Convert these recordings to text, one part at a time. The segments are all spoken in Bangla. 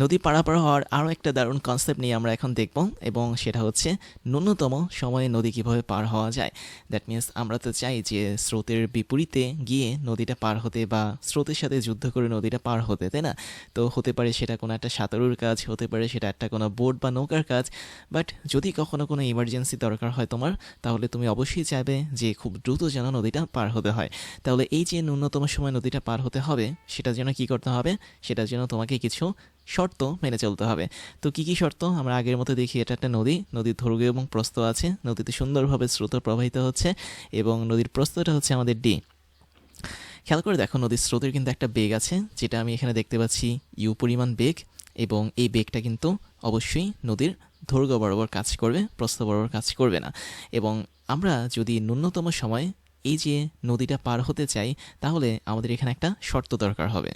নদী পারাপার হওয়ার আরও একটা দারুণ কনসেপ্ট নিয়ে আমরা এখন দেখব, এবং সেটা হচ্ছে ন্যূনতম সময়ে নদী কীভাবে পার হওয়া যায়। দ্যাট মিন্স আমরা তো চাই যে স্রোতের বিপরীতে গিয়ে নদীটা পার হতে বা স্রোতের সাথে যুদ্ধ করে নদীটা পার হতে, তাই না? তো হতে পারে সেটা কোনো একটা সাঁতারুর কাজ, হতে পারে সেটা একটা কোনো বোট বা নৌকার কাজ বাট যদি কখনো কোনো ইমার্জেন্সি দরকার হয় তোমার, তাহলে তুমি অবশ্যই চাইবে যে খুব দ্রুত যেন নদীটা পার হতে হয়। তাহলে এই যে ন্যূনতম সময় নদীটা পার হতে হবে, সেটা যেন কি করতে হবে? সেটার জন্য তোমাকে কিছু শর্ত মেনে চলতে হবে। তো কি কি শর্ত? আমরা আগের মতো দেখি, এটা একটা নদী। নদীর দৈর্ঘ্য এবং প্রস্থ আছে। নদীতে সুন্দরভাবে স্রোত প্রবাহিত হচ্ছে এবং নদীর প্রস্থটা হচ্ছে আমাদের ডি। খেয়াল করে দেখো, নদীর স্রোতের কিন্তু একটা বেগ আছে, যেটা আমি এখানে দেখতে পাচ্ছি ইউ পরিমাণ বেগ এবং এই বেগটা কিন্তু অবশ্যই নদীর দৈর্ঘ্য বরাবর কাজ করবে, প্রস্থ বরাবর কাজ করবে না। এবং আমরা যদি ন্যূনতম সময় এই যে নদীটা পার হতে চাই, তাহলে আমাদের এখানে একটা শর্ত দরকার হবে।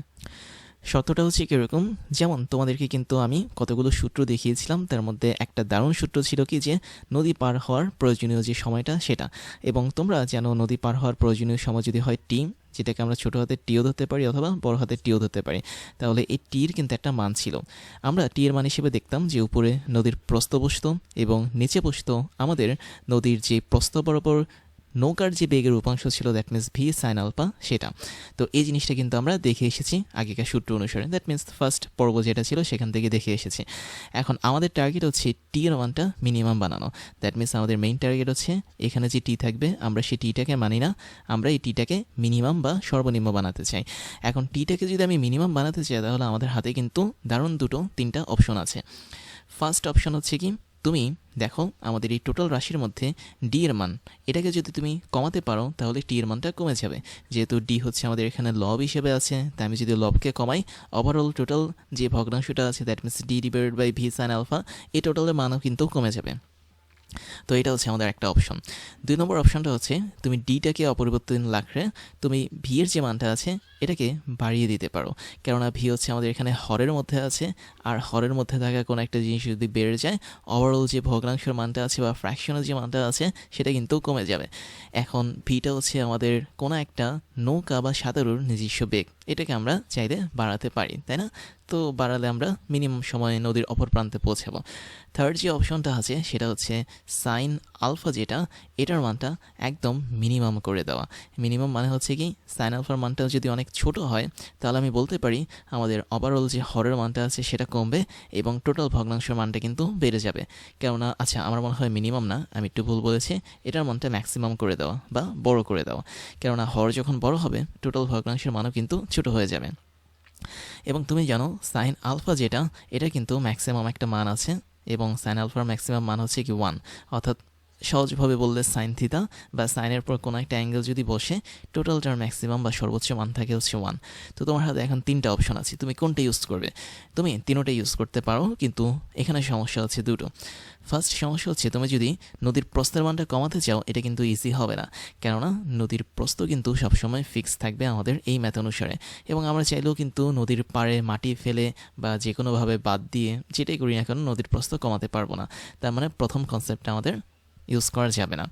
শর্তটা হচ্ছে কীরকম? যেমন তোমাদেরকে কিন্তু আমি কতগুলো সূত্র দেখিয়েছিলাম, তার মধ্যে একটা দারুণ সূত্র ছিল কি যে, নদী পার হওয়ার প্রয়োজনীয় যে সময়টা সেটা। এবং তোমরা যেন নদী পার হওয়ার প্রয়োজনীয় সময় যদি হয় টি, যেটাকে আমরা ছোটো হাতে টিও ধরতে পারি অথবা বড় হাতে টিও ধরতে পারি, তাহলে এই টির কিন্তু একটা মান ছিল। আমরা টি এর মান হিসেবে দেখতাম যে উপরে নদীর প্রস্থ বসত এবং নিচে বসত আমাদের নদীর যে প্রস্থ বরাবর নৌকার যে বেগের উপাংশ ছিল that means V sine alpha সেটা। তো এই জিনিসটা কিন্তু আমরা দেখে এসেছি আগেকার সূত্র অনুসারে। দ্যাট মিন্স ফার্স্ট পর্ব যেটা ছিল, সেখান থেকে দেখে এসেছি। এখন আমাদের টার্গেট হচ্ছে টি এর মানটা মিনিমাম বানানো। দ্যাট মিন্স আমাদের মেইন টার্গেট হচ্ছে, এখানে যে টি থাকবে, আমরা সেই টিটাকে মানি না, আমরা এই টিটাকে মিনিমাম বা সর্বনিম্ন বানাতে চাই। এখন টিটাকে যদি আমি মিনিমাম বানাতে চাই, তাহলে আমাদের হাতে কিন্তু দারুণ দুটো, তিনটা অপশন আছে। ফার্স্ট অপশন হচ্ছে কি তুমি দেখো আমাদের এই টোটাল রাশির মধ্যে ডি এর মান। এটাকে যদি তুমি কমাতে পারো, তাহলে টি এর মানটা কমে যাবে। যেহেতু ডি হচ্ছে আমাদের এখানে লব হিসেবে আছে, তাই আমি যদি লবকে কমাই ওভারঅল টোটাল যে ভগ্নাংশটা আছে that means D divided by V sine alpha এই টোটালের মানও কিন্তু কমে যাবে। তো এটা হচ্ছে আমাদের একটা অপশন দুই নম্বর অপশনটা হচ্ছে, তুমি ডিটাকে অপরিবর্তন রাখলে, তুমি ভি এর যে মানটা আছে এটাকে বাড়িয়ে দিতে পারো। কেননা ভি হচ্ছে আমাদের এখানে হরের মধ্যে আছে, আর হরের মধ্যে থাকা কোনো একটা জিনিস যদি বেড়ে যায় ওভারঅল যে ভগ্নাংশের মানটা আছে বা ফ্র্যাকশনের যে মানটা আছে, সেটা কিন্তু কমে যাবে। এখন ভিটা হচ্ছে আমাদের কোনো একটা নৌকা বা সাঁতারুর নিজস্ব বেগ। এটাকে আমরা চাইলে বাড়াতে পারি, তাই না? তো বাড়ালে আমরা মিনিমাম সময়ে নদীর অপর প্রান্তে পৌঁছাবো। থার্ড যে অপশনটা আছে, সেটা হচ্ছে সাইন আলফা যেটা, এটার মানটা একদম মিনিমাম করে দেওয়া। মিনিমাম মানে হচ্ছে কি সাইন আলফার মানটা যদি অনেক ছোট হয়, তাহলে আমি বলতে পারি আমাদের ওভারঅল যে হরের মানটা আছে সেটা কমবে এবং টোটাল ভগ্নাংশের মানটা কিন্তু বেড়ে যাবে। কেননা আচ্ছা আমার মনে হয় মিনিমাম না, আমি একটু ভুল বলেছি, এটার মানটা ম্যাক্সিমাম করে দেওয়া বা বড় করে দেওয়া কেননা, হর যখন বড় হবে টোটাল ভগ্নাংশের মানও কিন্তু ছোট হয়ে যাবে। এবং তুমি জানো সাইন আলফা যেটা, এটা কিন্তু ম্যাক্সিমাম একটা মান আছে এবং সাইন আলফার ম্যাক্সিমাম মান হচ্ছে কি ওয়ান অর্থাৎ সহজভাবে বললে সাইন থিতা বা সাইনের পর কোনো একটা অ্যাঙ্গেল যদি বসে টোটালটার ম্যাক্সিমাম বা সর্বোচ্চ মান থাকে হচ্ছে ওয়ান তো তোমার হাতে এখন তিনটা অপশন আছে, তুমি কোনটা ইউজ করবে? তুমি তিনোটা ইউজ করতে পারো, কিন্তু এখানে সমস্যা হচ্ছে দুটো। ফার্স্ট সমস্যা হচ্ছে তুমি যদি নদীর প্রস্তের মানটা কমাতে চাও, এটা কিন্তু ইজি হবে না। কেননা নদীর প্রস্ত কিন্তু সবসময় ফিক্স থাকবে আমাদের এই ম্যাথ অনুসারে। এবং আমরা চাইলেও কিন্তু নদীর পাড়ে মাটি ফেলে বা যে কোনোভাবে বাদ দিয়ে যেটাই করি না কেন, নদীর প্রস্ত কমাতে পারব না। তার মানে প্রথম কনসেপ্টটা আমাদের ইউজ করা যাবে না।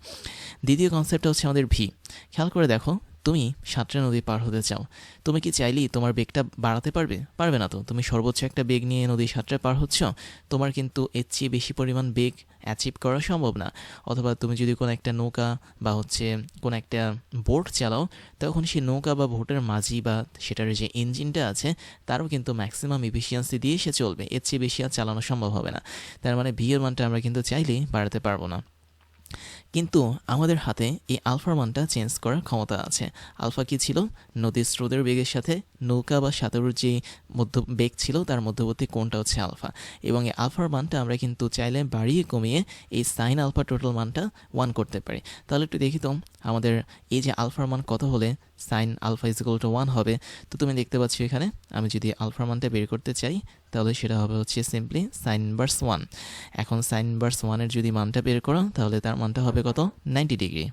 দ্বিতীয় কনসেপ্টটা হচ্ছে আমাদের ভি। খেয়াল করে দেখো, তুমি সাঁতরে নদী পার হতে চাও। তুমি কি চাইলেই তোমার বেগটা বাড়াতে পারবে? পারবে না তো। তুমি সর্বোচ্চ একটা বেগ নিয়ে নদী সাঁতরে পার হচ্ছ। তোমার কিন্তু এর চেয়ে বেশি পরিমাণ বেগ অ্যাচিভ করা সম্ভব না। অথবা তুমি যদি কোনো একটা নৌকা বা হচ্ছে কোনো একটা বোট চালাও, তখন সেই নৌকা বা বোটের মাঝি বা সেটার যে ইঞ্জিনটা আছে, তারও কিন্তু ম্যাক্সিমাম ইফিসিয়েন্সি দিয়ে সে চলবে। এর চেয়ে বেশি আর চালানো সম্ভব হবে না। তার মানে ভিএর মানটা আমরা কিন্তু চাইলেই বাড়াতে পারব না। কিন্তু আমাদের হাতে এই আলফার মানটা চেঞ্জ করার ক্ষমতা আছে। আলফা কি ছিল? নদীর স্রোতের বেগের সাথে নৌকা বা সাঁতারুর যে মধ্য বেগ ছিল, তার মধ্যবর্তী কোনটা হচ্ছে আলফা। এবং এই আলফার মানটা আমরা কিন্তু চাইলে বাড়িয়ে কমিয়ে এই সাইন আলফা টোটাল মানটা ওয়ান করতে পারি। তাহলে একটু দেখি তো, আমাদের এই যে আলফার মান কত হলে sine alpha is equal to one হবে, তো তুমি দেখতে পাচ্ছ এখানে, আমি যদি আলফার মানটা বের করতে চাই, তাহলে সেটা হবে হচ্ছে সিম্পলি সাইন বার্স ওয়ান এখন সাইন বার্স ওয়ানের যদি মানটা বের করো, তাহলে তার মানটা হবে কত? নাইনটি ডিগ্রি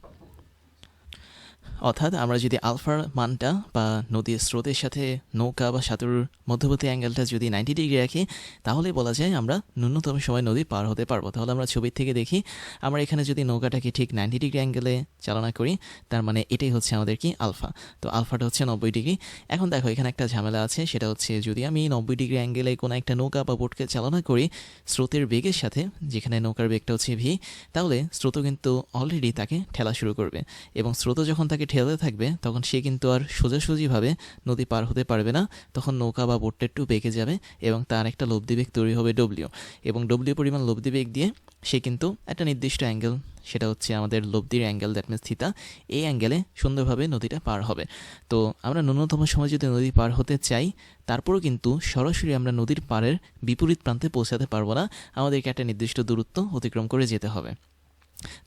অর্থাৎ আমরা যদি আলফার মানটা বা নদীর স্রোতের সাথে নৌকা বা সাঁতারুর মধ্যবর্তী অ্যাঙ্গেলটা যদি নাইনটি ডিগ্রি রাখি, তাহলে বলা যায় আমরা ন্যূনতম সময় নদী পার হতে পারব। তাহলে আমরা ছবির থেকে দেখি, আমরা এখানে যদি নৌকাটাকে ঠিক নাইনটি ডিগ্রি অ্যাঙ্গেলে চালনা করি, তার মানে এটাই হচ্ছে আমাদের কি আলফা। তো আলফাটা হচ্ছে নব্বই ডিগ্রি এখন দেখো, এখানে একটা ঝামেলা আছে, সেটা হচ্ছে যদি আমি নব্বই ডিগ্রি অ্যাঙ্গেলে কোনো একটা নৌকা বা বোটকে চালনা করি, স্রোতের বেগের সাথে, যেখানে নৌকার বেগটা হচ্ছে ভি তাহলে স্রোত কিন্তু অলরেডি তাকে ঠেলা শুরু করবে। এবং স্রোত যখন তাকে ঠেলতে থাকবে, তখন সে কিন্তু আর সোজাসুজিভাবে নদী পার হতে পারবে না। তখন নৌকা বা বোটটা একটু বেঁকে যাবে এবং তার একটা লব্ধি বেগ তৈরি হবে ডব্লিউ এবং ডব্লিউ পরিমাণ লব্ধি বেগ দিয়ে সে কিন্তু একটা নির্দিষ্ট অ্যাঙ্গেল সেটা হচ্ছে আমাদের লব্ধির অ্যাঙ্গেল দ্যাট মিনস থিতা এই অ্যাঙ্গেলে সুন্দরভাবে নদীটা পার হবে। তো আমরা ন্যূনতম সময় যদি নদী পার হতে চাই, তারপরও কিন্তু সরাসরি আমরা নদীর পাড়ের বিপরীত প্রান্তে পৌঁছাতে পারব না। আমাদেরকে একটা নির্দিষ্ট দূরত্ব অতিক্রম করে যেতে হবে।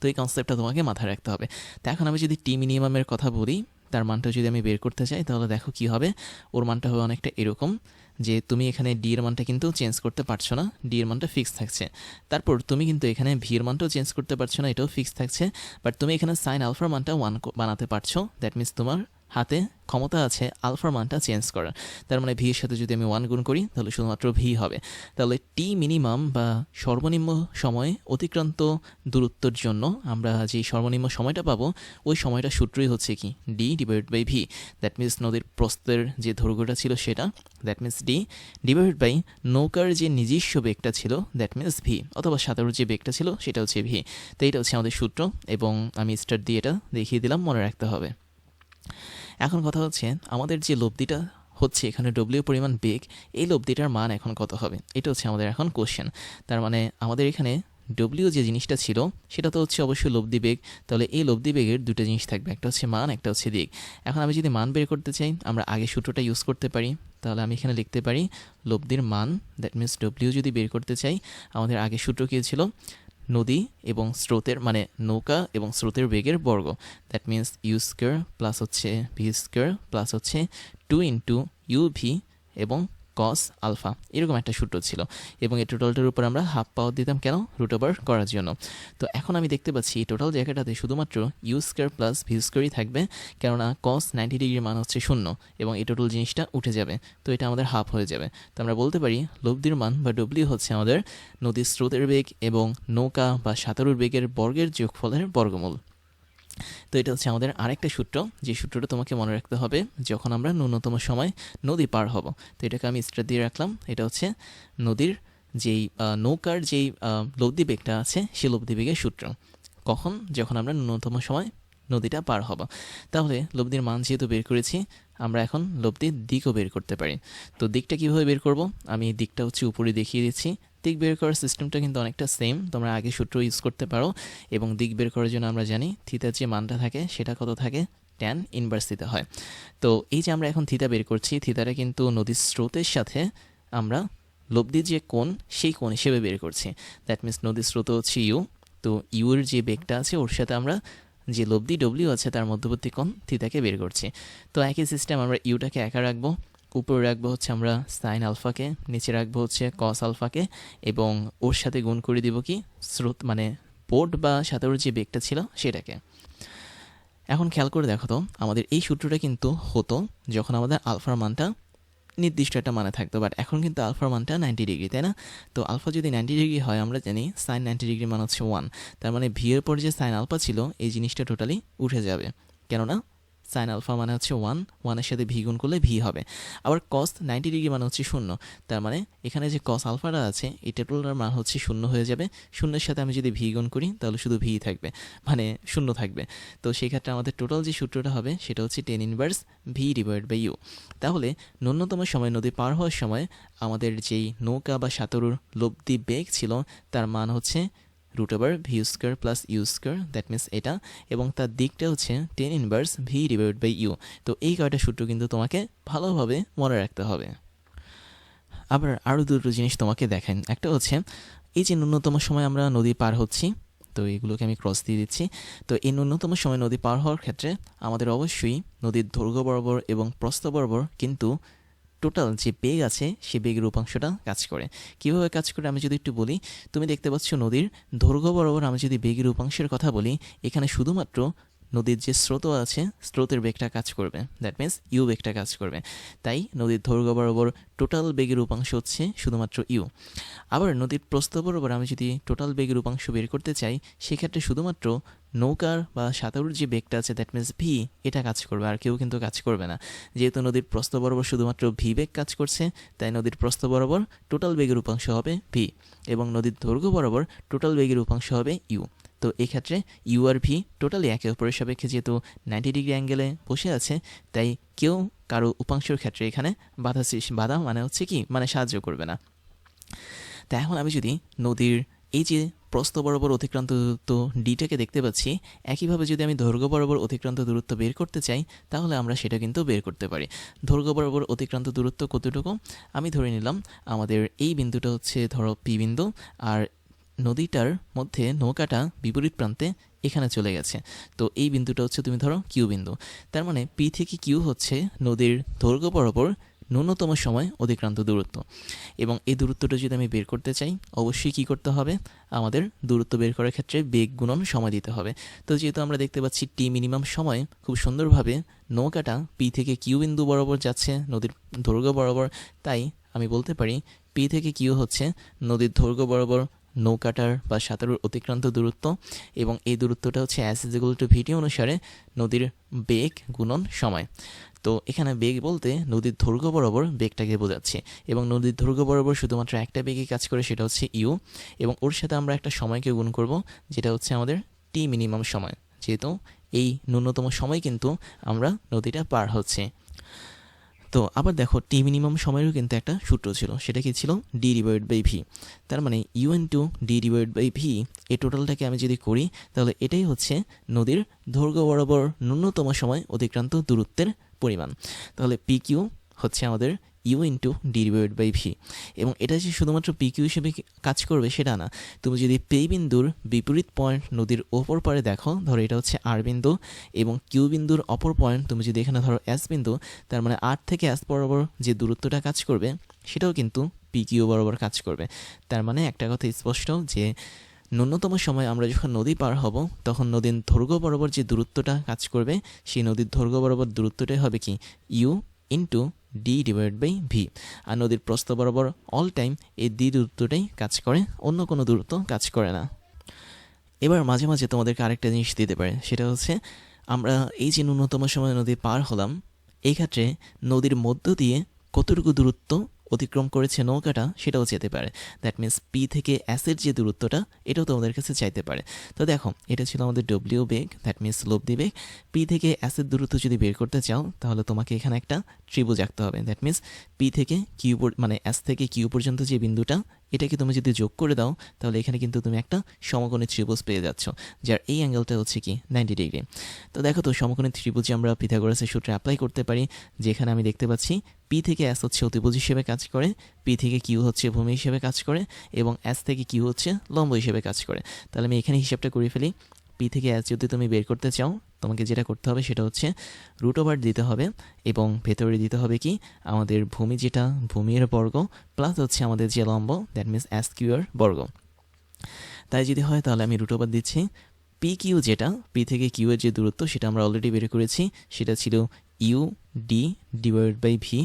তো এই কনসেপ্টটা তোমাকে মাথায় রাখতে হবে। তো এখন আমি যদি টি মিনিমামের কথা বলি, তার মানটা যদি আমি বের করতে চাই, তাহলে দেখো কি হবে। ওর মানটা হবে অনেকটা এরকম যে, তুমি এখানে ডি এর মানটা কিন্তু চেঞ্জ করতে পারছ না ডি এর মানটা ফিক্স থাকছে। তারপর তুমি কিন্তু এখানে ভি এর মানটাও চেঞ্জ করতে পারছ না, এটাও ফিক্স থাকছে। বাট তুমি এখানে সাইন আলফার মানটা ওয়ান বানাতে পারছ দ্যাট মিনস তোমার হাতে ক্ষমতা আছে, আলফার মানটা চেঞ্জ করার। তার মানে ভি এর সাথে যদি আমি ওয়ান গুণ করি, তাহলে শুধুমাত্র ভি হবে। তাহলে টি মিনিমাম বা সর্বনিম্ন সময় অতিক্রান্ত দূরত্বর জন্য আমরা যে সর্বনিম্ন সময়টা পাবো, ওই সময়টা সূত্রই হচ্ছে কি? D divide by V that means নদীর প্রস্তের যে দৈর্ঘ্যটা ছিল সেটা that means D divide by নৌকার যে নিজস্ব বেগটা ছিল দ্যাট মিনস ভি অথবা সাঁতারুর যে বেগটা ছিল, সেটা হচ্ছে ভি তো এইটা হচ্ছে আমাদের সূত্র, এবং আমি স্টার দিয়ে এটা দেখিয়ে দিলাম, মনে রাখতে হবে। এখন কথা হচ্ছে, আমাদের যে লব্ধিটা হচ্ছে এখানে ডব্লিউ পরিমাণ বেগ এই লব্ধিটার মান এখন কত হবে? এটা হচ্ছে আমাদের এখন কোশ্চেন তার মানে আমাদের এখানে ডব্লিউ যে জিনিসটা ছিল, সেটা তো হচ্ছে অবশ্যই লব্ধি বেগ তাহলে এই লব্ধি বেগের দুটো জিনিস থাকবে। একটা হচ্ছে মান, একটা হচ্ছে দিক এখন আমি যদি মান বের করতে চাই, আমরা আগে সূত্রটা ইউজ করতে পারি। তাহলে আমি এখানে লিখতে পারি, লব্ধির মান দ্যাট মিনস ডব্লিউ যদি বের করতে চাই, আমাদের আগে সূত্র কী ছিল? নদী এবং স্রোতের মানে নৌকা এবং স্রোতের বেগের বর্গ। That means U square plus হচ্ছে ভি স্কোয়ার প্লাস হচ্ছে টু ইন্টু ইউ ভি এবং কস আলফা এরকম একটা সূত্র ছিল এবং এই টোটালটার উপর আমরা হাফ পাওয়ার দিতাম কেন? রুট ওভার করার জন্য। তো এখন আমি দেখতে পাচ্ছি এই টোটাল জায়গাটাতে শুধুমাত্র ইউ স্কোয়ার প্লাস ভি স্কোয়ারই থাকবে কেননা কস নাইনটি ডিগ্রির মান হচ্ছে শূন্য এবং এই টোটাল জিনিসটা উঠে যাবে। তো এটা আমাদের হাফ হয়ে যাবে। তো আমরা বলতে পারি লব্ধির মান বা ডব্লিউ হচ্ছে আমাদের নদীর স্রোতের বেগ এবং নৌকা বা সাঁতারুর বেগের বর্গের যোগফলের বর্গমূল। তো এটা হচ্ছে আমাদের আরেকটা সূত্র। যে সূত্রটা তোমাকে মনে রাখতে হবে, যখন আমরা ন্যূনতম সময় নদী পার হব। তো এটাকে আমি স্টার দিয়ে রাখলাম। এটা হচ্ছে নদীর যেই নৌকার যেই লব্ধি বেগটা আছে, সেই লব্ধি বেগের সূত্র। কখন? যখন আমরা ন্যূনতম সময় নদীটা পার হব। তাহলে লব্ধির মান যেহেতু বের করেছি, আমরা এখন লব্ধির দিকও বের করতে পারি। তো দিকটা কীভাবে বের করব? আমি দিকটা হচ্ছে উপরে দেখিয়ে দিচ্ছি। দিক বের করার সিস্টেমটা কিন্তু অনেকটা সেম তোমরা আগে সূত্র ইউজ করতে পারো এবং দিক বের করার জন্য আমরা জানি থিতার যে মানটা থাকে সেটা কত থাকে ট্যান ইনভার্স থিতা হয়। তো এই যে আমরা এখন থিতা বের করছি থিতাটা কিন্তু নদীর স্রোতের সাথে আমরা লব্ধির যে কোণ, সেই কোণ হিসেবে বের করছি। দ্যাট মিনস নদীর স্রোত হচ্ছে ইউ তো ইউর যে বেগটা আছে, ওর সাথে আমরা যে লব্ধি ডব্লিউ আছে, তার মধ্যবর্তী কোণ থিতাকে বের করছি। তো একই সিস্টেম আমরা ইউটাকে একা রাখব। উপরে রাখব হচ্ছে আমরা সাইন আলফাকে, নিচে রাখব হচ্ছে কস আলফাকে, এবং ওর সাথে গুণ করে দিব কি? স্রোত মানে পোর্ট বা সাঁতারুর যে বেগটা ছিল সেটাকে। এখন খেয়াল করে দেখো তো, আমাদের এই সূত্রটা কিন্তু হতো যখন আমাদের আলফার মানটা নির্দিষ্ট একটা মানে থাকতো বাট এখন কিন্তু আলফার মানটা নাইনটি ডিগ্রি তাই না? তো আলফা যদি নাইনটি ডিগ্রি হয়, আমরা জানি সাইন নাইনটি ডিগ্রি মান হচ্ছে ওয়ান তার মানে ভি এর পর যে সাইন আলফা ছিল, এই জিনিসটা টোটালি উঠে যাবে। কেননা সাইন আলফা মানে হচ্ছে ওয়ান ওয়ানের সাথে ভি গুণ করলে ভি হবে। আবার কস নাইনটি ডিগ্রি মানে হচ্ছে শূন্য, তার মানে এখানে যে কস আলফাটা আছে, এই টেটলটার মান হচ্ছে শূন্য হয়ে যাবে। শূন্যের সাথে আমি যদি ভি গুণ করি, তাহলে শুধু ভি থাকবে মানে শূন্য থাকবে। তো সেই ক্ষেত্রে আমাদের টোটাল যে সূত্রটা হবে, সেটা হচ্ছে tan inverse V divide by U তাহলে ন্যূনতম সময় নদী পার হওয়ার সময় আমাদের যেই নৌকা বা সাঁতারুর লব্ধি বেগ ছিল, তার মান হচ্ছে root over V square plus U square that means এটা, এবং তার দিকটা হচ্ছে tan inverse V divide by U তো এই কয়টা সূত্র কিন্তু তোমাকে ভালোভাবে মনে রাখতে হবে। আবার আরও দুটো জিনিস তোমাকে দেখেন একটা হচ্ছে, এই যে ন্যূনতম সময় আমরা নদী পার হচ্ছি, তো এগুলোকে আমি ক্রস দিয়ে দিচ্ছি। তো এই ন্যূনতম সময় নদী পার হওয়ার ক্ষেত্রে আমাদের অবশ্যই নদীর দৈর্ঘ্য বরাবর এবং প্রস্থ বরাবর কিন্তু টোটাল যে বেগ আছে, সে বেগের উপাংশটা কাজ করে। কীভাবে কাজ করে আমি যদি একটু বলি, তুমি দেখতে পাচ্ছ নদীর দৈর্ঘ্য বরাবর আমি যদি বেগের উপাংশের কথা বলি, এখানে শুধুমাত্র নদীর যে স্রোত আছে, স্রোতের বেগটা কাজ করবে। দ্যাট মিন্স ইউ বেগটা কাজ করবে। তাই নদীর দৈর্ঘ্য বরাবর টোটাল বেগের উপাংশ হচ্ছে শুধুমাত্র ইউ আবার নদীর প্রস্থ বরাবর আমি যদি টোটাল বেগের উপাংশ বের করতে চাই, সেক্ষেত্রে শুধুমাত্র নৌকার বা সাঁতারুর যে বেগটা আছে দ্যাট মিন্স ভি এটা কাজ করবে, আর কেউ কিন্তু কাজ করবে না। যেহেতু নদীর প্রস্থ বরাবর শুধুমাত্র ভি বেগ কাজ করছে, তাই নদীর প্রস্থ বরাবর টোটাল বেগের উপাংশ হবে ভি এবং নদীর দৈর্ঘ্য বরাবর টোটাল বেগের উপাংশ হবে ইউ তো এক্ষেত্রে ইউ আর ভি টোটালি একে অপরের সাপেক্ষে যেহেতু নাইনটি ডিগ্রি অ্যাঙ্গেলে বসে আছে, তাই কেউ কারও উপাংশের ক্ষেত্রে এখানে বাধা বাধা মানে হচ্ছে কি? মানে সাহায্য করবে না। তা এখন আমি যদি নদীর এই যে প্রস্থ বরাবর অতিক্রান্ত দূরত্ব ডিটাকে দেখতে পাচ্ছি, একইভাবে যদি আমি দৈর্ঘ্য বরাবর অতিক্রান্ত দূরত্ব বের করতে চাই, তাহলে আমরা সেটা কিন্তু বের করতে পারি। দৈর্ঘ্য বরাবর অতিক্রান্ত দূরত্ব কতটুকু? আমি ধরে নিলাম আমাদের এই বিন্দুটা হচ্ছে ধরো পি বিন্দু, আর নদীটার মধ্যে নৌকাটা বিপরীত প্রান্তে এখানে চলে গেছে। তো এই বিন্দুটা হচ্ছে তুমি ধরো কিউ বিন্দু। তার মানে পি থেকে কিউ হচ্ছে নদীর দৈর্ঘ্য বরাবর ন্যূনতম সময় অতিক্রান্ত দূরত্ব। এবং এই দূরত্বটা যদি আমি বের করতে চাই, অবশ্যই কি করতে হবে? আমাদের দূরত্ব বের করার ক্ষেত্রে বেগ গুণন সময় দিতে হবে। তো যেহেতু আমরা দেখতে পাচ্ছি টি মিনিমাম সময়, খুব সুন্দরভাবে নৌকাটা পি থেকে কিউ বিন্দু বরাবর যাচ্ছে নদীর দৈর্ঘ্য বরাবর। তাই আমি বলতে পারি পি থেকে কিউ হচ্ছে নদীর দৈর্ঘ্য বরাবর নৌকাটার বা সাঁতারুর অতিক্রান্ত দূরত্ব এবং এই দূরত্বটা হচ্ছে অ্যাস টু ভিটি অনুসারে নদীর বেগ গুণন সময়। তো এখানে বেগ বলতে নদীর দৈর্ঘ্য বরাবর বেগটাকে বোঝাচ্ছে এবং নদীর দৈর্ঘ্য বরাবর শুধুমাত্র একটা বেগে কাজ করে সেটা হচ্ছে ইউ এবং ওর সাথে আমরা একটা সময়কে গুণ করব যেটা হচ্ছে আমাদের টি মিনিমাম সময়। যেহেতু এই ন্যূনতম সময় কিন্তু আমরা নদীটা পার হচ্ছে। তো আবার দেখো টি মিনিমাম সময়েরও কিন্তু একটা সূত্র ছিল। সেটা কি ছিল? ডি ডিভাইড বাই ভি তার মানে U into D divide by V এ টোটালটাকে আমি যদি করি, তাহলে এটাই হচ্ছে নদীর দৈর্ঘ্য বরাবর ন্যূনতম সময় অতিক্রান্ত দূরত্বের পরিমাণ। তাহলে পি কিউ হচ্ছে আমাদের U into D divide by V. এবং এটা যে শুধুমাত্র পি কিউ হিসেবে কাজ করবে সেটা না। তুমি যদি পে বিন্দুর বিপরীত পয়েন্ট নদীর ওপর পারে দেখো, ধরো এটা হচ্ছে আর বিন্দু এবং কিউ বিন্দুর অপর পয়েন্ট তুমি যদি এখানে ধরো এস বিন্দু, তার মানে আর থেকে এস বরাবর যে দূরত্বটা কাজ করবে, সেটাও কিন্তু পি কিউ বরাবর কাজ করবে। তার মানে একটা কথা স্পষ্ট যে ন্যূনতম সময় আমরা যখন নদী পার হব, তখন নদীর দৈর্ঘ্য বরাবর যে দূরত্বটা কাজ করবে, সেই নদীর দৈর্ঘ্য বরাবর দূরত্বটাই হবে কি? U into D divide by V আর নদীর প্রস্থ বরাবর অল টাইম এই ডি দূরত্বটাই কাজ করে, অন্য কোনো দূরত্ব কাজ করে না। এবার মাঝে মাঝে তোমাদেরকে আরেকটা জিনিস দিতে পারে, সেটা হচ্ছে আমরা এই যে ন্যূনতম সময় নদী পার হলাম, এই ক্ষেত্রে নদীর মধ্য দিয়ে কতটুকু দূরত্ব অতিক্রম করেছে নৌকাটা, সেটাও যেতে পারে। দ্যাট মিন্স পি থেকে অ্যাসের যে দূরত্বটা, এটাও তোমাদের কাছে চাইতে পারে। তো দেখো, এটা ছিল আমাদের ডব্লিউ বেগ দ্যাট মিন্স লব্ধি বেগ। পি থেকে অ্যাসের দূরত্ব যদি বের করতে চাও, তাহলে তোমাকে এখানে একটা ত্রিভুজ আঁকতে হবে। দ্যাট মিন্স পি থেকে কিউ মানে অ্যাস থেকে কিউ পর্যন্ত যে বিন্দুটা, এটাকে তুমি যদি যোগ করে দাও, তাহলে এখানে কিন্তু তুমি একটা সমকোণী ত্রিভুজ পেয়ে যাচ্ছ, যার এই অ্যাঙ্গেলটা হচ্ছে কি? নাইনটি ডিগ্রি তো দেখো তো, সমকোণী ত্রিভুজে আমরা পিথাগোরাসের সূত্রে অ্যাপ্লাই করতে পারি, যেখানে আমি দেখতে পাচ্ছি পি থেকে অ্যাস হচ্ছে অতিভুজ হিসেবে কাজ করে পি থেকে কিউ হচ্ছে ভূমি হিসেবে কাজ করে, এবং অ্যাস থেকে কিউ হচ্ছে লম্ব হিসেবে কাজ করে। তাহলে আমি এখানে হিসাবটা করে ফেলি। পি থেকে অ্যাস যদি তুমি বের করতে চাও, তোমাকে যেটা করতে হবে সেটা হচ্ছে রুট ওভার দিতে হবে, এবং ভেতরে দিতে হবে কি? আমাদের ভূমি যেটা, ভূমির বর্গ প্লাস হচ্ছে আমাদের যে লম্ব দ্যাট মিনস অ্যাস কিউর বর্গ। তাই যদি হয় তাহলে আমি রুট ওভার দিচ্ছি। পি কিউ যেটা পি থেকে কিউ এর যে দূরত্ব, সেটা আমরা অলরেডি বের করেছি, সেটা ছিল U D divide by V,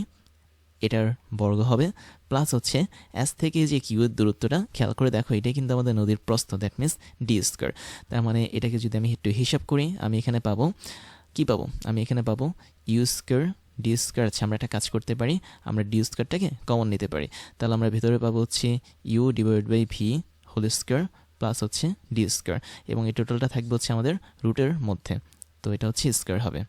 এটার বর্গ হবে। প্লাস হচ্ছে এস থেকে যে কিউ এর দূরত্বটা, খেয়াল করে দেখো, এটা কিন্তু আমাদের নদীর প্রস্থ দ্যাট মিনস ডি স্কোয়ার তার মানে এটাকে যদি আমি একটু হিসাব করি, আমি এখানে পাবো, কি পাবো? আমি এখানে পাবো ইউ স্কোয়ার ডি স্কোয়ার আছে আমরা একটা কাজ করতে পারি, আমরা ডি স্কোয়ারটাকে কমন নিতে পারি। তাহলে আমরা ভেতরে পাবো হচ্ছে U divide by V whole square plus হচ্ছে ডি স্কোয়ার এবং এই টোটালটা থাকবে হচ্ছে আমাদের রুটের মধ্যে। তো এটা হচ্ছে স্কোয়ার হবে।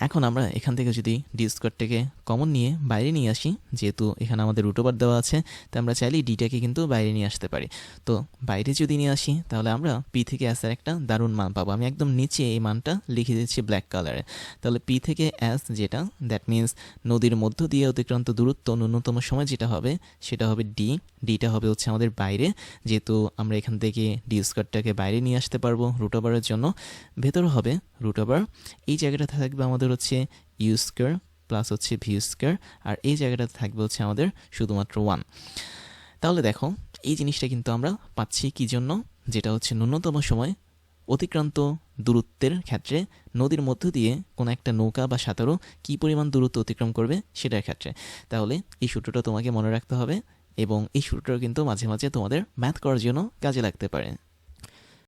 এখন আমরা এখান থেকে যদি ডি স্কোয়ারটাকে কমন নিয়ে বাইরে নিয়ে আসি, যেহেতু এখানে আমাদের রুটোবার দেওয়া আছে, তো আমরা চাইলেই ডিটাকে কিন্তু বাইরে নিয়ে আসতে পারি। তো বাইরে যদি নিয়ে আসি, তাহলে আমরা পি থেকে অ্যাসের একটা দারুণ মান পাবো। আমি একদম নিচে এই মানটা লিখে দিচ্ছি ব্ল্যাক কালারে তাহলে পি থেকে অ্যাস যেটা দ্যাট মিন্স নদীর মধ্য দিয়ে অতিক্রান্ত দূরত্ব ন্যূনতম সময় যেটা হবে, সেটা হবে ডি ডিটা হবে হচ্ছে আমাদের বাইরে, যেহেতু আমরা এখান থেকে ডি স্কোয়ারটাকে বাইরে নিয়ে আসতে পারব রুটোবারের জন্য। ভেতর হবে রুটোবার এই জায়গাটা থাকবে আমাদের হচ্ছে ইউ স্কোয়ার প্লাস হচ্ছে ভি স্কোয়ার আর এই জায়গাটাতে থাকবে হচ্ছে আমাদের শুধুমাত্র ওয়ান তাহলে দেখো, এই জিনিসটা কিন্তু আমরা পাচ্ছি কি জন্য? যেটা হচ্ছে ন্যূনতম সময় অতিক্রান্ত দূরত্বের ক্ষেত্রে নদীর মধ্য দিয়ে কোনো একটা নৌকা বা সাঁতারও কী পরিমাণ দূরত্ব অতিক্রম করবে সেটার ক্ষেত্রে। তাহলে এই সূত্রটা তোমাকে মনে রাখতে হবে এবং এই সূত্রটা কিন্তু মাঝে মাঝে তোমাদের ম্যাথ করার জন্য কাজে লাগতে পারে।